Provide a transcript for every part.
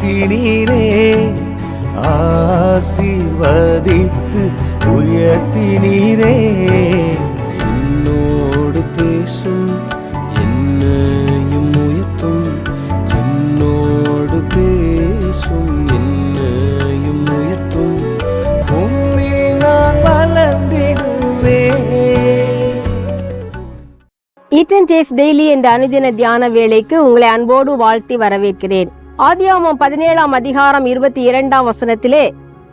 பேசினீரே. ஆசீர்வதித்து உயர்த்தினீரே. என்னோடு பேசும் என்னையும் உயர்த்தும் என்னோடு பேசும் என்னையும் உயர்த்தும். உம்மில் நான் வளர்ந்திடுவேன். ஈட் டேஸ்ட் டெய்லி என்ற அனுஜன தியான வேலைக்கு உங்களை அன்போடு வாழ்த்தி வரவேற்கிறேன். ஆதியாமம் பதினேழாம் அதிகாரம் இருபத்தி இரண்டாம் வசனத்திலே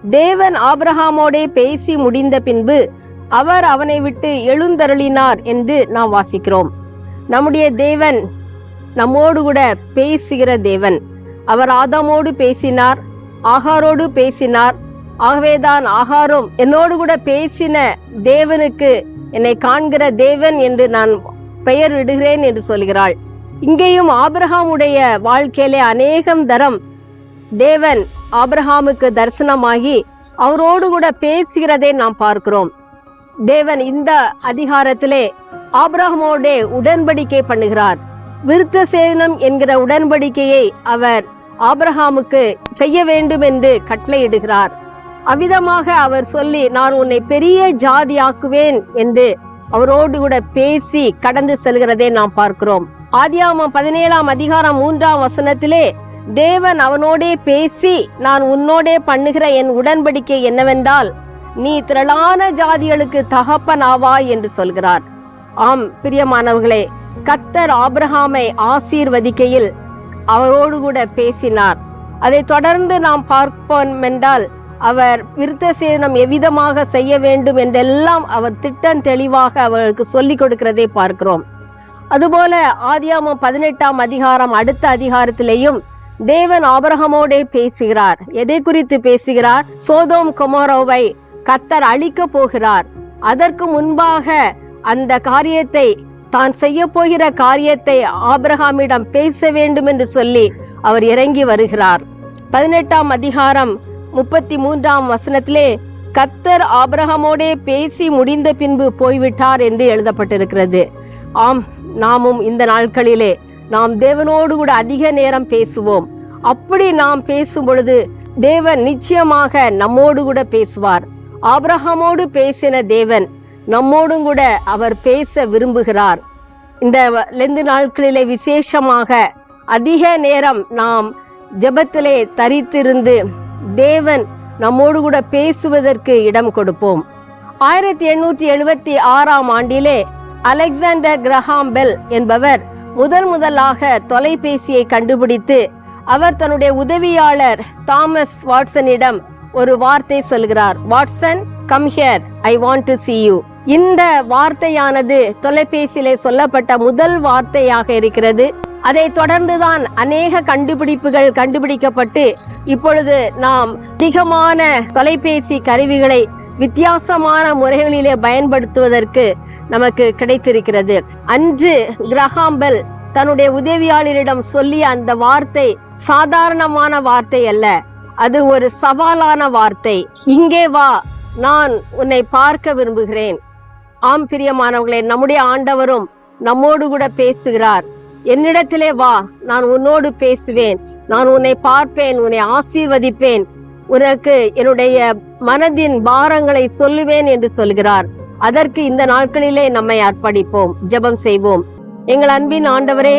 தேவன் ஆபிரஹாமோடே பேசி முடிந்த பின்பு அவர் அவனை விட்டு எழுந்தருளினார் என்று நாம் வாசிக்கிறோம். நம்முடைய தேவன் நம்மோடு கூட பேசுகிற தேவன். அவர் ஆதாமோடு பேசினார் ஆகாரோடு பேசினார். ஆகவேதான் ஆகாரும் என்னோடு கூட பேசின தேவனுக்கு என்னை காண்கிற தேவன் என்று நான் பெயர் இடுகிறேன் என்று சொல்கிறாள். இங்கேயும் ஆபிரஹாமுடைய வாழ்க்கையிலே அநேகம் தரம். தேவன் ஆபிரகாமுக்கு தரிசனமாகி அவரோடு கூட பேசுகிறதை நாம் பார்க்கிறோம். தேவன் இந்த அதிகாரத்திலே ஆபிரகாமோடே உடன்படிக்கை பண்ணுகிறார். விருத்த சேதனம் என்கிற உடன்படிக்கையை அவர் ஆபிரகாமுக்கு செய்ய வேண்டும் என்று கட்டளையிடுகிறார். அவ்விதமாக அவர் சொல்லி நான் உன்னை பெரிய ஜாதியாக்குவேன் என்று அவரோடு கூட பேசி கடந்து செல்கிறதை நாம் பார்க்கிறோம். ஆதியாமம் பதினேழாம் அதிகாரம் மூன்றாம் வசனத்திலே தேவன் அவனோடே பேசி நான் உன்னோடே பண்ணுகிற என் உடன்படிக்கை என்னவென்றால் நீ திரளான ஜாதிகளுக்கு தகப்பனாவா என்று சொல்கிறார். ஆம் பிரியமானவர்களே கத்தர் ஆபிரகாமை ஆசீர்வதிக்கையில் அவரோடு கூட பேசினார். அதை தொடர்ந்து நாம் பார்ப்போம் என்றால் அவர் விருத்த சேதனம் எவ்விதமாக செய்ய வேண்டும் என்றெல்லாம் அவர் திட்டம் தெளிவாக அவர்களுக்கு சொல்லிக் கொடுக்கிறதை பார்க்கிறோம். அதுபோல ஆதியாமம் பதினெட்டாம் அதிகாரம் அடுத்த அதிகாரத்திலேயும் தேவன் ஆபரகமோடே பேசுகிறார். எதை குறித்து பேசுகிறார்? சோதோம் கொமோரோவை கத்தர் அழிக்க போகிறார். அதற்கு முன்பாக அந்த காரியத்தை தான் செய்ய போகிற காரியத்தை ஆபிரகாமிடம் பேச வேண்டும் என்று சொல்லி அவர் இறங்கி வருகிறார். பதினெட்டாம் அதிகாரம் முப்பத்தி மூன்றாம் வசனத்திலே கத்தர் ஆபிரகமோடே பேசி முடிந்த பின்பு போய்விட்டார் என்று எழுதப்பட்டிருக்கிறது. ஆம் நாமும் இந்த நாட்களிலே நாம் தேவனோடு கூட அதிக நேரம் பேசுவோம். அப்படி நாம் பேசும் பொழுது தேவன் நிச்சயமாக நம்மோடு கூட பேசுவார். ஆபிரகமோடு பேசின தேவன் நம்மோடும் கூட அவர் பேச விரும்புகிறார். இந்த லெந்து நாட்களிலே விசேஷமாக அதிக நேரம் நாம் ஜெபத்திலே தரித்திருந்து தேவன் நம்மோடு கூட பேசுவதற்கு இடம் கொடுப்போம். ஆயிரத்தி எண்ணூற்றி எழுபத்தி ஆறாம் ஆண்டிலே அலெக்சாண்டர் கிரஹாம் பெல் என்பவர் முதல் முதலாக தொலைபேசியை கண்டுபிடித்து அவர் தன்னுடைய உதவியாளர் தாமஸ் வாட்சனிடம் ஒரு வார்த்தை சொல்கிறார். Watson come here I want to see you இந்த வார்த்தையானது தொலைபேசியிலே சொல்லப்பட்ட முதல் வார்த்தையாக இருக்கிறது. அதை தொடர்ந்துதான் அநேக கண்டுபிடிப்புகள் கண்டுபிடிக்கப்பட்டு இப்பொழுது நாம் அதிகமான தொலைபேசி கருவிகளை வித்தியாசமான முறைகளிலே பயன்படுத்துவதற்கு நமக்கு கிடைத்திருக்கிறது. அன்று கிரஹாம்பெல் தன்னுடைய உதவியாளரிடம் சொல்லிய அந்த வார்த்தை சாதாரணமான வார்த்தை அல்ல. அது ஒரு சவாலான வார்த்தை. இங்கே வா நான் உன்னை பார்க்க விரும்புகிறேன். ஆம் பிரியமானவர்களே நம்முடைய ஆண்டவரும் நம்மோடு கூட பேசுகிறார். என்னிடத்திலே வா நான் உன்னோடு பேசுவேன். நான் உன்னை பார்ப்பேன் உன்னை ஆசீர்வதிப்பேன். உனக்கு என்னுடைய மனதின் பாரங்களை சொல்லுவேன் என்று சொல்கிறார். அதற்கு இந்த நாட்களிலே நம்மை அர்ப்பணிப்போம் ஜெபம் செய்வோம். எங்கள் அன்பின் ஆண்டவரே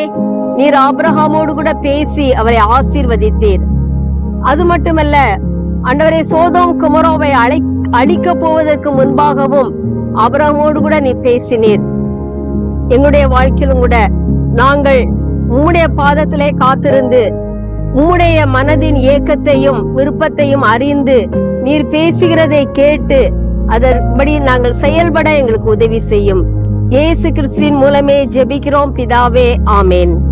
நீர் ஆபிரகாமோடு கூட பேசி அவரை ஆசீர்வதித்தீர். அது மட்டுமல்ல ஆண்டவரே சோதோம் குமரோவை அழை அழிக்க போவதற்கு முன்பாகவும் ஆபிரகாமோடு கூட நீ பேசினீர். எங்களுடைய வாழ்க்கையிலும் கூட நாங்கள் உம்முடைய பாதத்திலே காத்திருந்து உம்முடைய மனதின் ஏக்கத்தையும் விருப்பத்தையும் அறிந்து நீர் பேசுகிறதை கேட்டு அதன்படி நாங்கள் செயல்பட எங்களுக்கு உதவி செய்யும். இயேசு கிறிஸ்துவின் மூலமே ஜெபிக்கிறோம் பிதாவே ஆமேன்.